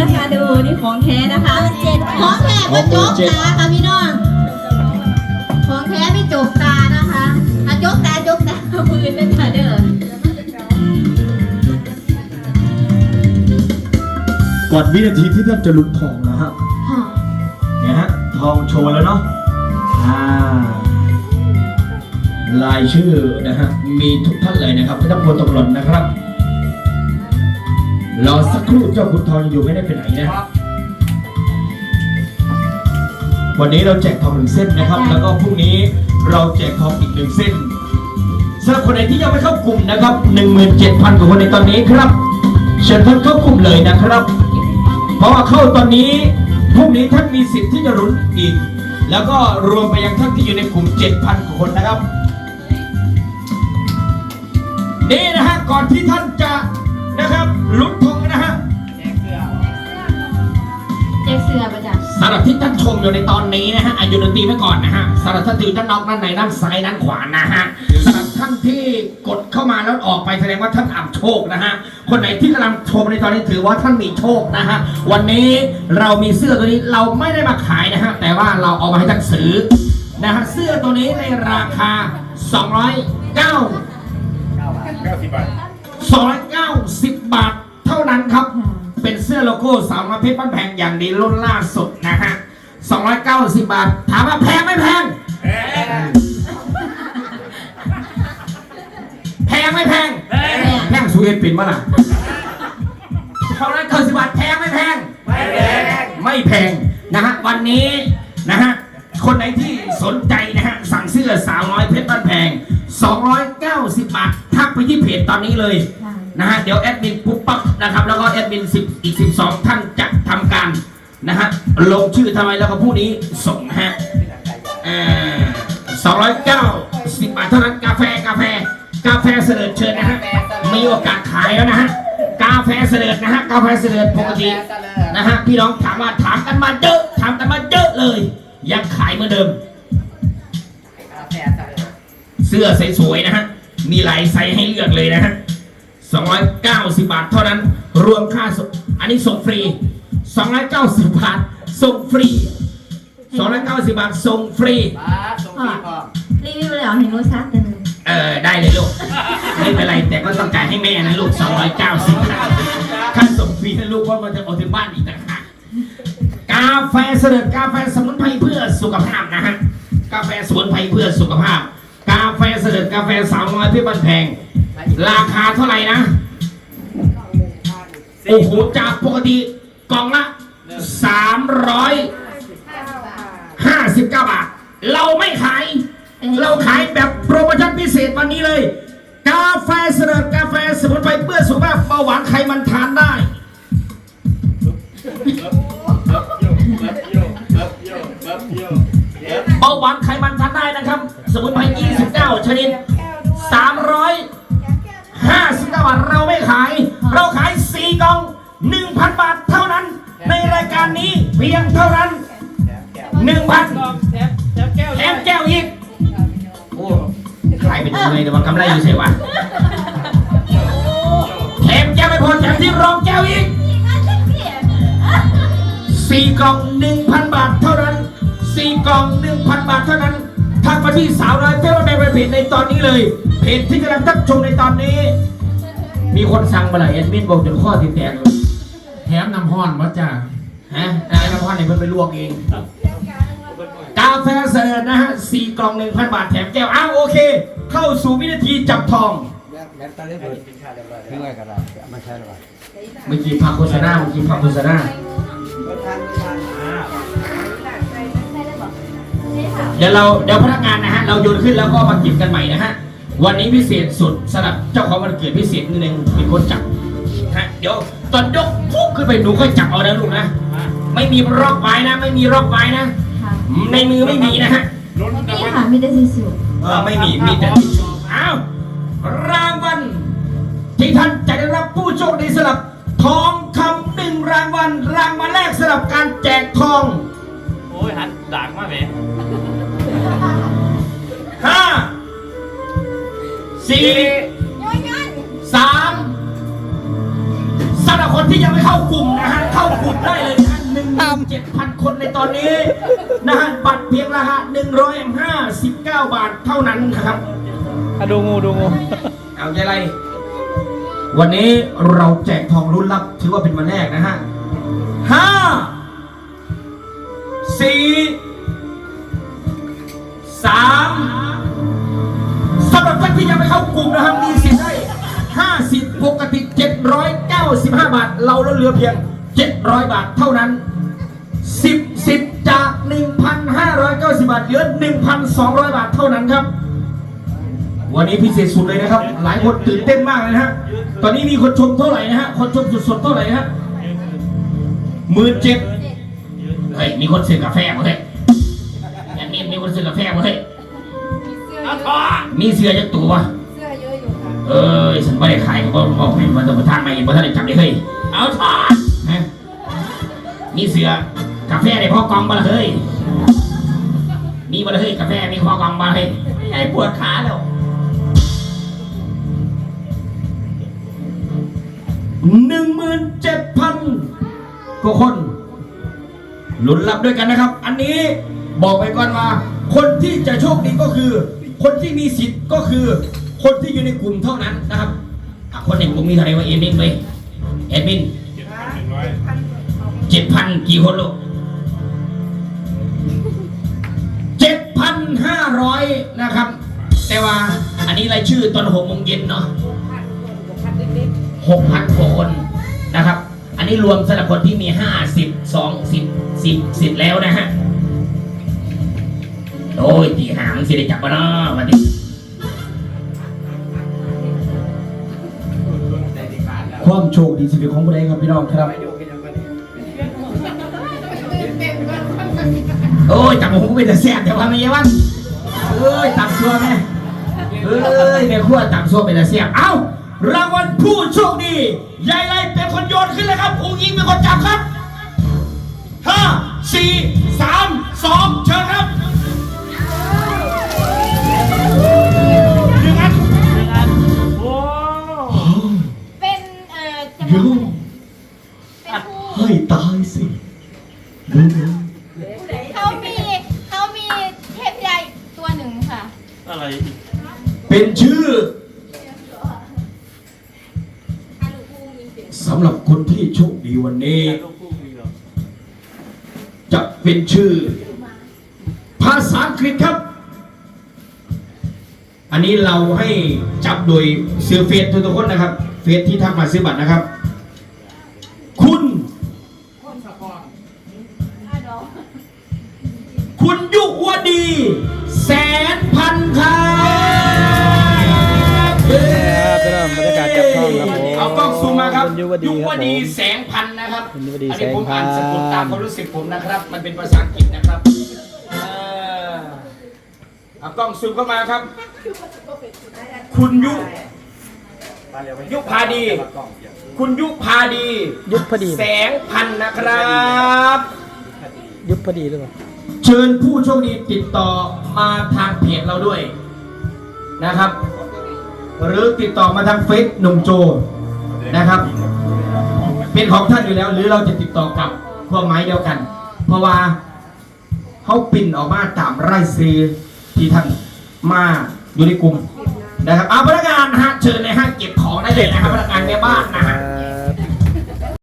นะคะดูนี่ของแท้นะคะของแท้มาจกตาค่ะพี่น้อง ของแท้ไม่จกตานะคะอะจกตาจกตาปืนเป็นค่ะเด้อก่อนวินาทีที่ท่านจะลุ้นทองนะครับค่ะเนี่ยฮะทองโชว์แล้วเนาะอ่าลายชื่อนะฮะมีทุกท่านเลยนะครับไม่ต้องกลัวตกหล่นนะครับ รอสักครู่เจ้าคุณทองยังอยู่ไม่ได้ไปไหนนะ วันนี้เราแจกทองหนึ่งเส้นนะครับ แล้วก็พรุ่งนี้เราแจกทองอีกหนึ่งเส้นสำหรับคนไหนที่ยังไม่เข้ากลุ่มนะครับ 17,000กว่าคนในตอนนี้ครับ เชิญท่านเข้ากลุ่มเลยนะครับ เพราะว่าเข้าตอนนี้พรุ่งนี้ท่านมีสิทธิ์ที่จะลุ้นอีก แล้วก็รวมไปยังท่านที่อยู่ในกลุ่ม 7,000กว่าคนนะครับนี่นะฮะก่อนที่ท่านจะนะครับลุ้นท เจ๊เสือประจักษ์สำหรับที่ท่านชมอยู่ในตอนนี้นะฮะอายุดนตรีไว้ก่อนนะฮะสำหรับท่านที่อยู่ด้านนอกด้านในด้านซ้ายด้านขวานะฮะสำหรับท่านที่กดเข้ามาแล้วออกไปแสดงว่าท่านอับโชคนะฮะคนไหนที่กำลังชมในตอนนี้ถือว่าท่านมีโชคนะฮะวันนี้เรามีเสื้อตัวนี้เราไม่ได้มาขายนะฮะแต่ว่าเราเอามาให้ท่านซื้อนะฮะเสื้อตัวนี้ในราคา 209 290 บาทเท่านั้นครับ เป็นเสื้อโลโก้สาวน้อยเพชรบ้านแพงอย่างดีรุ่นล่าสุดนะฮะ290 บาท ถามว่าแพงไม่แพง แพงไม่แพง แพงสูเอ็ดปินมาล่ะ290 บาทแพง ไม่แพง ไม่แพงนะฮะวันนี้นะฮะคนไหนที่สนใจนะฮะสั่งเสื้อสาวน้อยเพชรบ้านแพง 290 บาททักไปที่เพจตอนนี้เลย นะฮะเดี๋ยวแอดมินปุ๊บปั๊บนะครับ แล้วก็แอดมิน10อีก12ท่านจะทำการนะฮะลงชื่อทำไมแล้วก็ผู้นี้ส่งฮะเอ่อ290บาทเท่านั้นกาแฟกาแฟ กาแฟเสด็จเชิญนะฮะมีโอกาสขายแล้วนะฮะกาแฟเสด็จนะฮะกาแฟเสด็จปกตินะฮะพี่น้องถามว่าถามกันมาเยอะถามกันมาเยอะเลย ยังขายเหมือนเดิม เสื้อสวยๆนะฮะมีหลายไซส์ให้เลือกเลยนะฮะ 290 บาท เท่านั้นรวมค่าส่งอันนี้ส่งฟรี 290 บาท ส่งฟรี 290 บาท ส่งฟรีรีวิวแล้วเห็นรสชาติเป็นไงเออ ได้เลยลูก ไม่เป็นไร แต่ก็ต้องจ่ายให้แม่นะลูก 290 บาทค่าส่งฟรีนะลูกเพราะมันจะเอาถึงบ้านอีกต่างหากกาแฟเสด็จกาแฟสมุนไพรเพื่อสุขภาพนะฮะ กาแฟสมุนไพรเพื่อสุขภาพ กาแฟเสด็จกาแฟสาวน้อยเพื่อบ้านแพง ราคาเท่าไหร่นะ โอ้โห จากปกติกล่องละ359บาท เราไม่ขาย เราขายแบบโปรโมชั่นพิเศษวันนี้เลย กาแฟเสด็จกาแฟสมุนไพรเพื่อสุขภาพเบาหวานไขมันทานได้เบาหวานไขมันทานได้นะครับ สมุนไพร 29 ชนิด 359บาทเราไม่ขาย เราขาย 4กล่อง 1,000 บาทเท่านั้น ในรายการนี้เพียงเท่านั้น 1,000แถมแก้วอีก โอ้ขายเป็นยังไงแต่ว่ากำไรอยู่ใช่วะแถมแก้วไม่พอแถมที่รองแก้วอีกสี่กล่องหนึ่งพันบาทเท่านั้นสี่กล่องหนึ่งพันบาทเท่านั้น ทักมาที่สาวน้อยเพื่อมาแบ่งเป็นเพจในตอนนี้เลย เพจที่กำลังทักชมในตอนนี้ มีคนสั่งมาหลายแอดมินบอกจนข้อที่แตกเลยแถมน้ำห้อนวะจ้าฮะนายน้ำพันเนี่ยเพิ่นไปลวกเอง กาแฟเสริร์นะฮะสี่กล่องหนึ่งพันบาทแถมแก้ว อ้าวโอเค เข้าสู่วินาทีจับทองถึงไงก็ได้ไม่ใช่หรอกเมื่อกี้พักโฆษณาเมื่อกี้พักโฆษณา เดี๋ยวเราเดี๋ยวพนักงานนะฮะเราโยนขึ้นแล้วก็มาเก็บกันใหม่นะฮะวันนี้พิเศษสุดสำหรับเจ้าของวันเกิดพิเศษนิดนึงเป็นคนจับฮะเดี๋ยวตอนยกปุ๊บขึ้นไปหนูค่อยจับเอานะลูกนะ ไม่มีรอกไว้นะ ไม่มีรอกไว้นะ ค่ะในมือไม่มีนะฮะนี่ค่ะมีแต่สวยเออไม่มีมีแต่อ้าวรางวัลที่ท่านจะได้รับผู้โชคดีสำหรับทองคำหนึ่งรางวัลรางวัลแรกสำหรับการแจกทอง โอ้ยหันด่างมากเลย สี่สามสำหรับคนที่ยังไม่เข้ากลุ่มนะฮะ เข้ากลุ่มได้เลยนะหนึ่งเจ็ดพันคนในตอนนี้ นะฮะ บัตรเพียงราคาหนึ่งร้อยห้าสิบเก้าบาทเท่านั้นนะครับอะดูงูดูงูเอาใจไร วันนี้เราแจกทองรุ่นลับ ถือว่าเป็นวันแรกนะฮะห้าสี่ส เข้ากลุ่มนะครับมีสิทธิ์ได้ห้าสิบปกติเจ็ดร้อยเก้าสิบห้าบาท เราลดเหลือเพียงเจ็ดร้อยบาทเท่านั้นสิบสิบจากหนึ่งพันห้าร้อยเก้าสิบบาทเหลือหนึ่งพันสองร้อยบาทเท่านั้นครับ วันนี้พิเศษสุดเลยนะครับ หลายคนตื่นเต้นมากเลยนะฮะ ตอนนี้มีคนชมเท่าไหร่นะฮะ คนชมสดๆเท่าไหร่นะฮะหมื่นเจ็ดเฮ้ย มีคนซื้อกาแฟมาเฮ้ยอย่างนี้มีคนซื้อกาแฟมาเฮ้ยเอาทอมีเสื้อจักตัววะเสื้อเยอะอยู่ค่ะ เอ้ยฉันไม่ได้ขายเขาบอกบอกให้มันจะมาทานมาเองเพราะท่านได้จับได้เฮ้ยเอาทอฮะมีเสื้อกาแฟในพ่อกองมาละเฮ้ยมีมาละเฮ้ยกาแฟมีพ่อกองมาละเฮ้ยไอ้ปวดขาแล้วหนึ่งหมื่นเจ็ดพันกว่าคนลุ้นรับด้วยกันนะครับ อันนี้บอกไปก่อนว่าคนที่จะโชคดีก็คือ คนที่มีสิทธิ์ก็คือ คนที่อยู่ในกลุ่มเท่านั้นนะครับอะคนในกลุ่มมีเท่าไหร่วะเอดมินไปเอดมินเจ็ดพันกี่คนลูกเจ็ดพันห้าร้อยนะครับ แต่ว่าอันนี้รายชื่อตอนหกโมงเย็นเนาะหกพันกว่าคนนะครับ อันนี้รวมสำหรับคนที่มีห้าสิบสองสิบสิบสิบแล้วนะฮะโอ้ยตีหางสิได้จับมาเนาะมาดิ ความโชคดีสิเป็นของผู้ใดครับพี่น้องครับ โอ้ยจับผมก็เป็นแต่แซ่บแต่ว่าไม่ยังวันเอ้ยตับซัวแม่เอ้ยแม่ขั้วตับซัวเป็นแต่แซ่บเอ้ารางวัลผู้โชคดียายไรเป็นคนโยนขึ้นเลยครับอุ้งยิงเป็นคนจับครับห้าสี่สาม อะไรอีกเป็นชื่อสำหรับคนที่โชคดีวันนี้ ลูกคู่มีเหรอจะเป็นชื่อ ภาษาอังกฤษครับ อันนี้เราให้จับโดยเสือเฟสทุกๆคนนะครับ เฟสที่ทักมาซื้อบัตรนะครับ มมาครับคุณยุวดีครับผมแสงพันนะครับคุณยุวดีอันนี้ผมอ่านแสสงพันกุลตามความรู้สึกผมนะครับ มันเป็นภาษาอังกฤษนะครับเออเอากล้องซูมเข้ามาครับ คุณยุยุพาดี คุณยุพาดี ยุบพอดี แสงพันนะครับยุบพอดีหรือเปล่าเชิญผู้โชคดีติดต่อมาทางเพจเราด้วยนะครับ หรือติดต่อมาทางเฟซหนุ่มโจนะครับ เป็นของท่านอยู่แล้ว หรือเราจะติดต่อกลับพวกไม้เดียวกัน เพราะว่าเขาปิ่นออกมาตามไร่ซื้อที่ท่านมาอยู่ในกลุ่มนะครับเอาพนักงานนะฮะเชิญเลยฮะเก็บของได้เลยนะครับพนักงานในบ้านนะฮะ